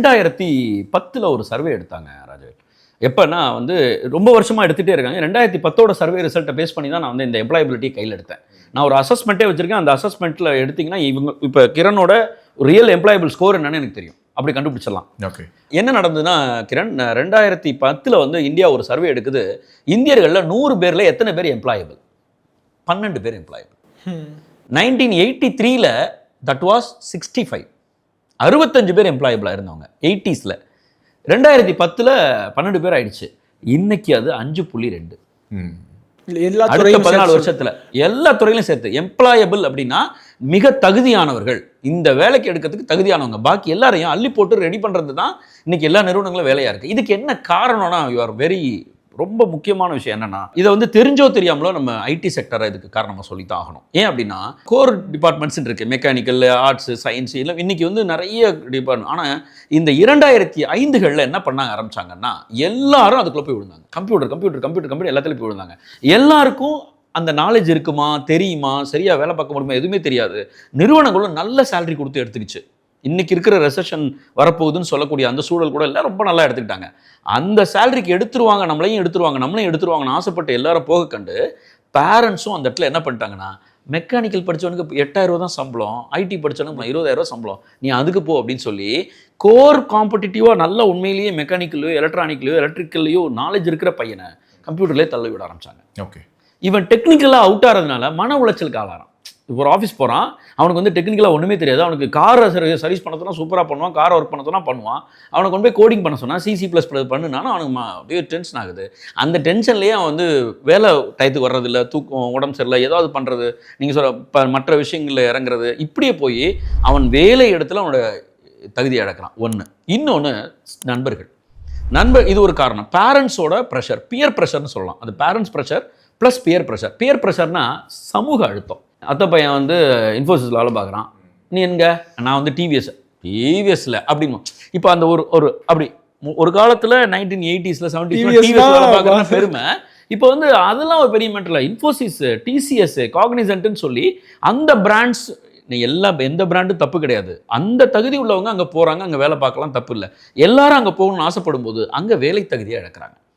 ரெண்டாயிரத்தி பத்தில் ஒரு சர்வே எடுத்தாங்க ராஜவேல். எப்போனா வந்து ரொம்ப வருஷமாக எடுத்துகிட்டே இருக்காங்க. ரெண்டாயிரத்தி பத்தோட சர்வே ரிசல்ட்டை பேஸ் பண்ணி தான் நான் வந்து இந்த எம்ப்ளாயபிலிட்டி கையில் எடுத்தேன். நான் ஒரு அசஸ்மெண்ட்டே வச்சிருக்கேன். அந்த அசஸ்மெண்ட்டில் எடுத்தீங்கன்னா இவங்க இப்போ கிரனோட ரியல் எம்ப்ளாயபிள் ஸ்கோர் என்னன்னு எனக்கு தெரியும். அப்படி கண்டுபிடிச்சிடலாம். ஓகே என்ன நடந்ததுன்னா கிரண் ரெண்டாயிரத்தி பத்தில் வந்து இந்தியா ஒரு சர்வே எடுக்குது. இந்தியர்களில் நூறு பேரில் எத்தனை பேர் எம்ப்ளாயபிள் பன்னெண்டு பேர் எம்ப்ளாயபிள் நைன்டீன் எயிட்டி த்ரீல தட் வாஸ் சிக்ஸ்டி ஃபைவ் அறுபத்தஞ்சு பேர் எம்ப்ளாயபிளாக இருந்தவங்க. எயிட்டிஸில். ரெண்டாயிரத்தி பத்தில் பன்னெண்டு பேர் ஆயிடுச்சு. இன்னைக்கு அது அஞ்சு புள்ளி ரெண்டு. எல்லா துறையும் பதினாலு வருஷத்துல. எல்லா துறையிலும் சேர்த்து. எம்ப்ளாயபிள் அப்படின்னா மிக தகுதியானவர்கள். இந்த வேலைக்கு எடுக்கிறதுக்கு தகுதியானவங்க. பாக்கி எல்லாரையும் அள்ளி போட்டு ரெடி பண்றது தான் இன்னைக்கு எல்லா நிறுவனங்களும் வேலையா இருக்கு. இதுக்கு என்ன காரணம்னா யூ ஆர் வெரி ரொம்ப முக்கியமான விஷயம் என்னன்னா இதை வந்து தெரிஞ்சோ தெரியாமலோ நம்ம ஐடி செக்டரை இதுக்கு காரணமாக சொல்லித்தான் ஆகணும். ஏன் அப்படின்னா கோர் டிபார்ட்மெண்ட்ஸ் இருக்கு. மெக்கானிக்கல் ஆர்ட்ஸ் சயின்ஸ் இல்லை இன்னைக்கு வந்து நிறைய டிபார்ட்மெண்ட் ஆனால் இந்த இரண்டாயிரத்தி ஐந்துகளில் என்ன பண்ணாங்க ஆரம்பிச்சாங்கன்னா எல்லாரும் அதுக்குள்ளே போய் விழுந்தாங்க. கம்ப்யூட்டர் கம்ப்யூட்டர் கம்ப்யூட்டர் கம்ப்யூட்டர் எல்லாத்துலையும் போய் விழுந்தாங்க. எல்லாருக்கும் அந்த நாலேஜ் இருக்குமா தெரியுமா சரியாக வேலை பார்க்க முடியுமா எதுவுமே தெரியாது. நிறுவனங்களும் நல்ல சேலரி கொடுத்து எடுத்துக்கிச்சு இன்னைக்கு இருக்கிற ரெசெஷன் வரப்போகுதுன்னு சொல்லக்கூடிய அந்த சூழல் கூட எல்லாம் ரொம்ப நல்லா எடுத்துக்கிட்டாங்க. அந்த சேலரிக்கு எடுத்துருவாங்க நம்மளையும் எடுத்துருவாங்க நம்மளையும் எடுத்துருவாங்கன்னு ஆசைப்பட்டு எல்லாரும் போக கண்டு பேரண்ட்ஸும் அந்த இடத்துல என்ன பண்ணிட்டாங்கன்னா மெக்கானிக்கல் படிச்சவனுக்கு எட்டாயிரம் ரூபா தான் சம்பளம் ஐடி படிச்சவனுக்கு இருபதாயிரம் ரூபா சம்பளம். நீ அதுக்கு போ அப்படின்னு சொல்லி கோர் காம்படிட்டிவாக நல்ல உண்மையிலேயே மெக்கானிக்கலையோ எலக்ட்ரானிக்கலையோ எலக்ட்ரிக்கல்லையோ நாலேஜ் இருக்கிற பையனை கம்ப்யூட்டர்லேயே தள்ள விட ஆரம்பிச்சாங்க. ஓகே இவன் டெக்னிக்கலாக அவுட் ஆகிறதுனால மன உளைச்சலுக்கு ஆளாரான் இப்போ ஒரு ஆஃபீஸ் போகிறான் அவனுக்கு வந்து டெக்னிக்கலாக ஒன்றுமே தெரியாது. அவனுக்கு காரை சர்வீஸ் பண்ணதுன்னா சூப்பராக பண்ணுவான் காரை ஒர்க் பண்ணதுன்னா பண்ணுவான். அவனுக்கு கொண்டு போய் கோடிங் பண்ண சொன்னால் சிசி ப்ளஸ் ப்ளஸ் பண்ணுனாலும் அவனுக்கு மா- அப்படியே டென்ஷன் ஆகுது. அந்த டென்ஷன்லேயே அவன் வந்து வேலை டயத்துக்கு வர்றதில்ல தூக்கம் உடம்பு சரியில்லை ஏதாவது பண்ணுறது நீங்கள் சொல்ல இப்போ மற்ற விஷயங்களில் இறங்குறது இப்படியே போய் அவன் வேலை இடத்துல அவனோட தகுதியை இழக்கிறான் ஒன்று இன்னொன்று நண்பர்கள். நண்பர் இது ஒரு காரணம். பேரண்ட்ஸோட ப்ரெஷர் பியர் ப்ரெஷர்னு சொல்லலாம். அது parents pressure plus peer pressure peer ப்ரெஷர்னா சமூக அழுத்தம். அத்தை பையன் வந்து இன்ஃபோசிஸில் வேலை பார்க்குறான். நீ எங்க? நான் வந்து டிவிஎஸ் டிவிஎஸ்ல அப்படின்னு இப்போ அந்த ஒரு ஒரு அப்படி ஒரு காலத்தில் நைன்டீன் எயிட்டிஸில் செவன்டீஸ்ல TVS டிவிஎஸ் வேலை தான் பார்க்குற பெருமை. இப்போ வந்து அதெல்லாம் ஒரு பெரிய மெட்டல் இன்ஃபோசிஸ் டிசிஎஸ் காக்னிசன்ட்னு சொல்லி அந்த பிராண்ட்ஸ் எல்லா எந்த பிராண்டும் தப்பு கிடையாது. அந்த தகுதி உள்ளவங்க அங்கே போகிறாங்க அங்கே வேலை பார்க்கலாம் தப்பு இல்லை. எல்லாரும் அங்கே போகணும்னு ஆசைப்படும் போது அங்கே வேலை தகுதியை இழக்கிறாங்க.